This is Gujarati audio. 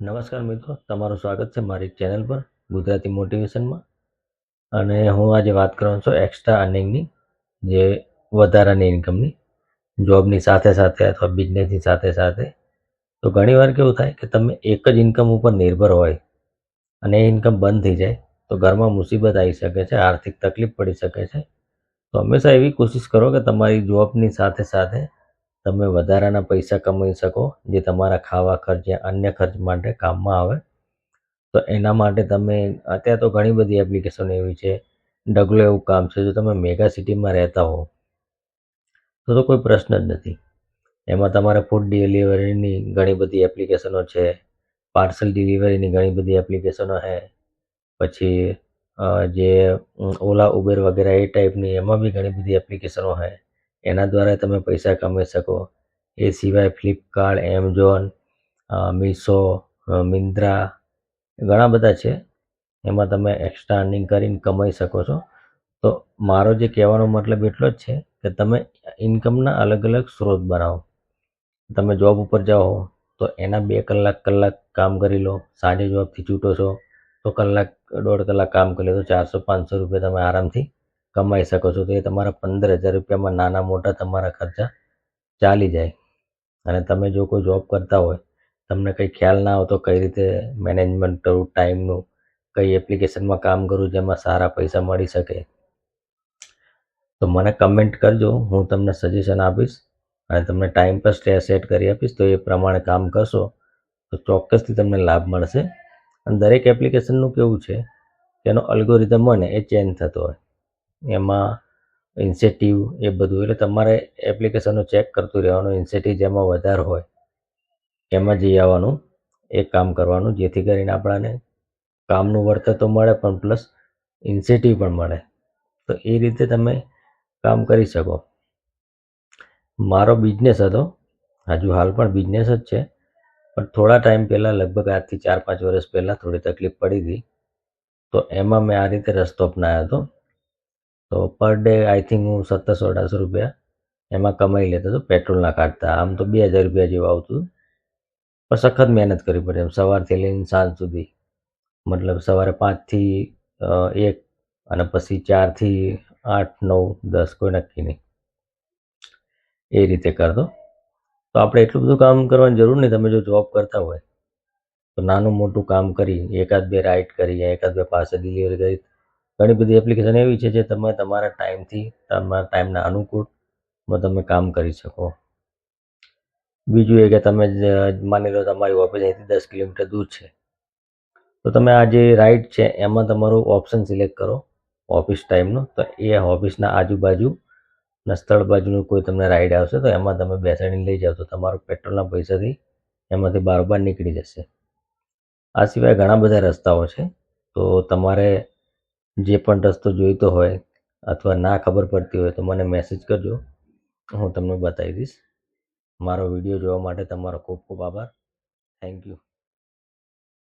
નમસ્કાર મિત્રો, તમારું સ્વાગત છે મારી ચેનલ પર, ગુજરાતી મોટિવેશનમાં. અને હું આજે વાત કરવાનો છું એક્સ્ટ્રા અર્નિંગની જે વધારાની ઇન્કમની જોબની સાથે સાથે અથવા બિઝનેસની સાથે સાથે. તો ઘણીવાર કેવું થાય કે તમે એક જ ઇન્કમ ઉપર નિર્ભર હોય અને એ ઇન્કમ બંધ થઈ જાય, તો ઘરમાં મુસીબત આવી શકે છે, આર્થિક તકલીફ પડી શકે છે. તો હંમેશા એવી કોશિશ કરો કે તમારી જોબની સાથે સાથે તમે વધારાના પૈસા કમાઈ શકો, જે તમારા ખાવા ખર્ચ યા અન્ય ખર્ચ માટે કામમાં આવે. તો એના માટે તમે, અત્યારે તો ઘણી બધી એપ્લિકેશનો એવી છે, ડગલો એવું કામ છે, જો તમે મેગા સિટીમાં રહેતા હો તો તો કોઈ પ્રશ્ન જ નથી. એમાં તમારે ફૂડ ડિલિવરીની ઘણી બધી એપ્લિકેશનો છે પાર્સલ ડિલિવરીની ઘણી બધી એપ્લિકેશનો છે પછી જે, ઓલા, ઉબેર વગેરે એ ટાઈપની એમાં બી ઘણી બધી એપ્લિકેશનો છે એના દ્વારા તમે પૈસા કમાઈ શકો. એ સિવાય ફ્લિપકાર્ટ એમેઝોન મીશો મિન્દ્રા ઘણા બધા છે. એમાં તમે એક્સ્ટ્રા અર્નિંગ કરીને કમાઈ શકો છો. તો મારો જે કહેવાનો મતલબ એટલો જ છે કે તમે ઇન્કમના અલગ અલગ સ્ત્રોત બનાવો. તમે જોબ ઉપર જાઓ, તો એના બે કલાક કલાક કામ કરી લો. સાંજે જોબથી છૂટો છો, તો કલાક, દોઢ કલાક કામ કરી લો. તો ચારસો, પાંચસો રૂપિયા તમે આરામથી કમાઈ શકો છો, તો એ તમારા પંદર હજાર રૂપિયામાં નાના મોટા તમારા ખર્ચા ચાલી જાય. અને તમે જો કોઈ જોબ કરતા હોય, તમને કંઈ ખ્યાલ ના હોય તો કઈ રીતે મેનેજમેન્ટ કરવું ટાઈમનું કઈ એપ્લિકેશનમાં કામ કરવું જેમાં સારા પૈસા મળી શકે. તો મને કમેન્ટ કરજો, હું તમને સજેશન આપીશ અને તમને ટાઈમ પર સ્ટે સેટ કરી આપીશ, તો એ પ્રમાણે કામ કરશો, તો ચોક્કસથી તમને લાભ મળશે. અને દરેક એપ્લિકેશનનું કેવું છે, તેનો અલ્ગોરિધમ હોય ને, એ ચેન્જ થતો હોય. એમાં ઇન્સેટિવ એ બધું. એટલે તમારે એપ્લિકેશનો ચેક કરતું રહેવાનું. ઇન્સેટિવ જેમાં વધારે હોય, એમાં જઈ આવવાનું એ કામ કરવાનું, જેથી કરીને આપણાને કામનું વળતર તો મળે, પણ પ્લસ ઇન્સેટિવ પણ મળે. તો એ રીતે તમે કામ કરી શકો. મારો બિઝનેસ હતો. હજુ હાલ પણ બિઝનેસ જ છે. પણ થોડા ટાઈમ પહેલાં, લગભગ આજથી ચાર પાંચ વર્ષ પહેલાં થોડી તકલીફ પડી હતી. તો એમાં મેં આ રીતે રસ્તો અપનાવ્યો હતો. તો પર ડે આઈ થિંક હું સત્તરસો, અઢારસો રૂપિયા એમાં કમાઈ લેતો હતો, પેટ્રોલના કાઢતા. આમ તો બે હજાર રૂપિયા જેવું આવતું પણ સખત મહેનત કરવી પડે. એમ સવારથી લઈને સાંજ સુધી. મતલબ સવારે પાંચથી એક અને પછી ચારથી આઠ, નવ, દસ કોઈ નક્કી નહીં. એ રીતે કરતો. તો આપણે એટલું બધું કામ કરવાની જરૂર નહીં. તમે જો જોબ કરતા હોય, તો નાનું મોટું કામ કરી, એકાદ બે રાઇડ કરી, એકાદ બે પાસે ડિલિવરી કરી ઘણી બધી એપ્લિકેશન એવી છે જે તમે તમારા ટાઈમથી તમારા ટાઈમના અનુકૂળમાં તમે કામ કરી શકો. બીજું એ કે તમે માની લો તમારી ઓફિસ અહીંથી દસ કિલોમીટર દૂર છે. તો તમે આ જે રાઇડ છે, એમાં તમારું ઓપ્શન સિલેક્ટ કરો ઓફિસ ટાઈમનો તો એ ઓફિસના આજુબાજુ ના સ્થળ બાજુનું કોઈ તમને રાઈડ આવશે, તો એમાં તમે બેસાડીને લઈ જાઓ. તો તમારું પેટ્રોલના પૈસાથી એમાંથી બારોબાર નીકળી જશે. આ સિવાય ઘણા બધા રસ્તાઓ છે. તો તમારે જે પણ રસ્તો જોઈતો હોય અથવા ના ખબર પડતી હોય તો મને મેસેજ કરજો. હું તમને બતાવી દઈશ. મારો વીડિયો જોવા માટે તમારો ખૂબ ખૂબ આભાર. Thank you